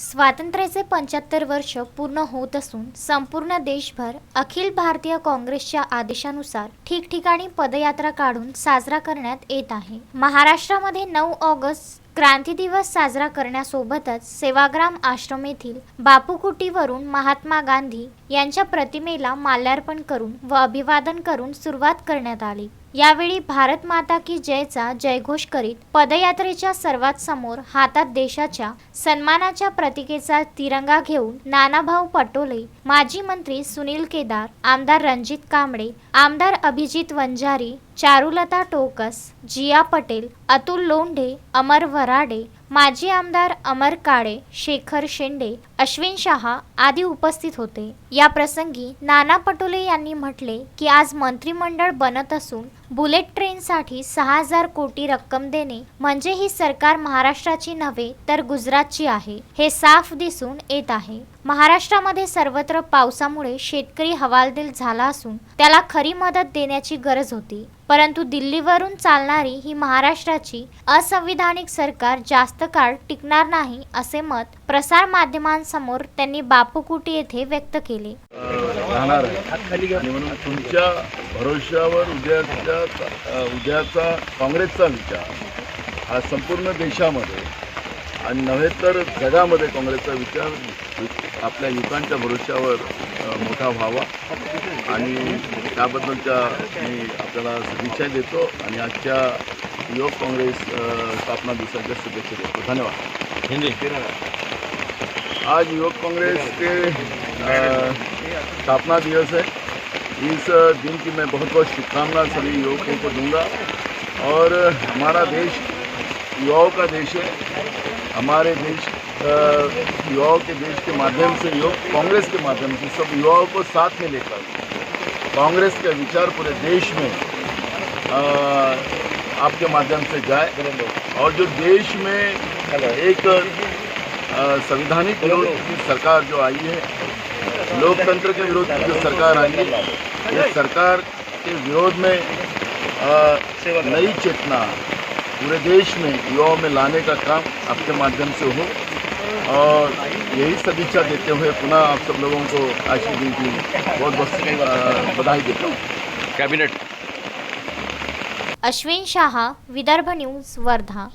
स्वातंत्र्याचे पंच्याहत्तर वर्ष पूर्ण होत असून संपूर्ण देशभर अखिल भारतीय काँग्रेसच्या आदेशानुसार ठिकठिकाणी पदयात्रा काढून साजरा करण्यात येत आहे. महाराष्ट्रामध्ये नऊ ऑगस्ट क्रांती दिवस साजरा करण्यासोबतच सेवाग्राम आश्रम येथील बापूकुटीवरून महात्मा गांधी यांच्या प्रतिमेला माल्यार्पण करून व अभिवादन करून सुरुवात करण्यात आली. यावेळी भारत माता की जयचा जयघोष करीत पदयात्रेच्या सर्वात समोर हातात देशाच्या सन्मानाच्या प्रतिकेचा तिरंगा घेऊन नानाभाऊ पटोले माजी मंत्री सुनील केदार आमदार रणजित कांबळे आमदार अभिजित वंजारी चारुलता टोकस जिया पटेल अतुल लोंढे अमर वराडे माजी आमदार अमर काळे शेखर शेंडे अश्विन शहा आदी उपस्थित होते. या प्रसंगी नाना पटोले यांनी म्हटले की आज मंत्रिमंडळ बनत असून बुलेट ट्रेनसाठी सहा हजार कोटी रक्कम देणे म्हणजे ही सरकार महाराष्ट्राची नव्हे तर गुजरातची आहे. हे साफ दिसून येत आहे. महाराष्ट्रामध्ये सर्वत्र पावसामुळे शेतकरी हवालदिल झाला असून त्याला खरी मदत देण्याची गरज होती. परंतु दिल्लीवरून चालणारी ही महाराष्ट्राची असंविधानिक सरकार जास्त काळ टिकणार नाही असे मत प्रसार माध्यमांसमोर त्यांनी बापूकुटी येथे व्यक्त केले. राहणार आहे. आणि म्हणून तुमच्या भरोश्यावर उद्याच्या उद्याचा काँग्रेसचा विचार हा संपूर्ण देशामध्ये आणि नव्हे तर जगामध्ये काँग्रेसचा विचार आपल्या युवकांच्या भरोश्यावर मोठा व्हावा. आणि त्याबद्दलच्या मी आपल्याला सदिच्छा देतो आणि आजच्या युवक काँग्रेस स्थापना दिवसाच्या शुभेच्छा देतो. धन्यवाद. हिंदी. आज युवक कांग्रेस के स्थापना दिवस है। इस दिन की मैं बहुत बहुत शुभकामना सभी युवकों को दूँगा। और हमारा देश युवाओं का देश है। हमारे देश युवाओं के देश के माध्यम से युवक कांग्रेस के माध्यम से सब युवाओं को साथ में लेकर कांग्रेस के विचार पूरे देश में अ, आपके माध्यम से जाए। और जो देश में एक संवैधानिक विरोध की सरकार जो आई है लोकतंत्र के विरोध की जो सरकार आई है ये सरकार के विरोध में नई चेतना पूरे देश में युवाओं में लाने का काम आपके माध्यम से हो। और यही सदिच्छा देते हुए पुनः आप सब लोगों को आज के दिन की बहुत बहुत बधाई देता हूँ। कैबिनेट। अश्विन शाह विदर्भ न्यूज़ वर्धा।